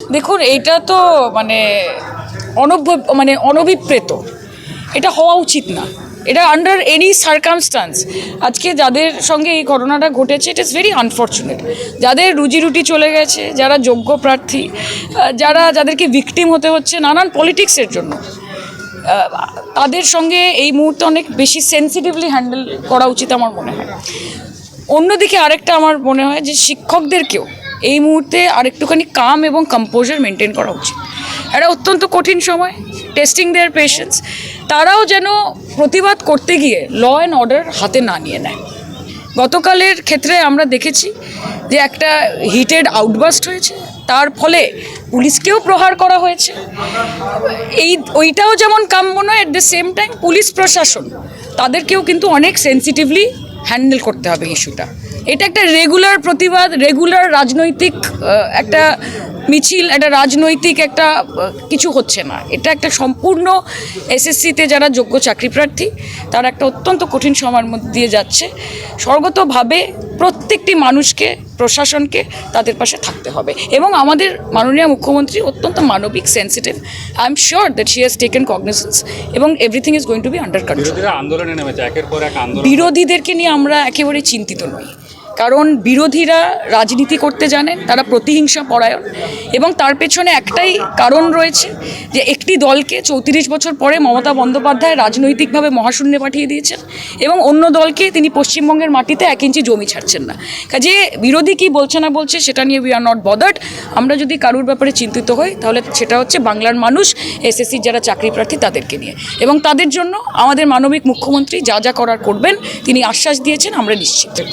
দেখুন, এইটা তো মানে অনভ মানে অনভিপ্রেত। এটা হওয়া উচিত না। এটা আন্ডার এনি সার্কামস্টান্স আজকে যাদের সঙ্গে এই ঘটনাটা ঘটেছে ইট ইস ভেরি আনফর্চুনেট যাদের রুজি রুটি চলে গেছে, যারা যোগ্য প্রার্থী যারা যাদেরকে ভিকটিম হতে হচ্ছে, নানান পলিটিক্সের জন্য। তাদের সঙ্গে এই মুহূর্তে অনেক বেশি সেন্সিটিভলি হ্যান্ডেল করা উচিত আমার মনে হয়। অন্যদিকে আরেকটা আমার মনে হয় যে শিক্ষকদেরকেও এই মুহূর্তে আরেকটুখানি কাম এবং কম্পোজার মেনটেন করা উচিত। এটা অত্যন্ত কঠিন সময় টেস্টিং দেয়ার পেশেন্স তারাও যেন প্রতিবাদ করতে গিয়ে ল অ্যান্ড অর্ডার হাতে না নিয়ে নেয়। গতকালের ক্ষেত্রে আমরা দেখেছি যে একটা হিটেড আউটবাস্ট হয়েছে, তার ফলে পুলিশকেও প্রহার করা হয়েছে। এই, ওইটাও যেমন কাম্য নয় at the same time police প্রশাসন, তাদেরকেও কিন্তু অনেক সেন্সিটিভলি হ্যান্ডেল করতে হবে ইস্যুটা এটা একটা রেগুলার প্রতিবাদ রেগুলার রাজনৈতিক একটা মিছিল একটা রাজনৈতিক একটা কিছু হচ্ছে না। এটা একটা সম্পূর্ণ এসএসসিতে যারা যোগ্য চাকরি প্রার্থী তারা একটা অত্যন্ত কঠিন সময়ের মধ্যে দিয়ে যাচ্ছে। স্বর্গতভাবে প্রত্যেকটি মানুষকে প্রশাসনকে তাদের পাশে থাকতে হবে। এবং আমাদের মাননীয় মুখ্যমন্ত্রী অত্যন্ত মানবিক sensitive I am sure that she has taken cognisance এবং everything is going to be under control বিরোধীদেরকে নিয়ে আমরা একেবারে চিন্তিত নই। কারণ বিরোধীরা রাজনীতি করতে জানেন, তারা প্রতিহিংসা পরায়ণ এবং তার পেছনে একটাই কারণ রয়েছে যে একটি দলকে চৌত্রিশ বছর পরে মমতা বন্দ্যোপাধ্যায় রাজনৈতিকভাবে মহাশূন্যে পাঠিয়ে দিয়েছেন এবং অন্য দলকে তিনি পশ্চিমবঙ্গের মাটিতে এক ইঞ্চি জমি ছাড়ছেন না। কাজে বিরোধী কি বলছে না বলছে সেটা নিয়ে উই আর নট বদার্ড আমরা যদি কারুর ব্যাপারে চিন্তিত হই, তাহলে সেটা হচ্ছে বাংলার মানুষ এসএসসির যারা চাকরি প্রার্থী তাদেরকে নিয়ে। এবং তাদের জন্য আমাদের মানবিক মুখ্যমন্ত্রী যা যা করার করবেন, তিনি আশ্বাস দিয়েছেন, আমরা নিশ্চিত।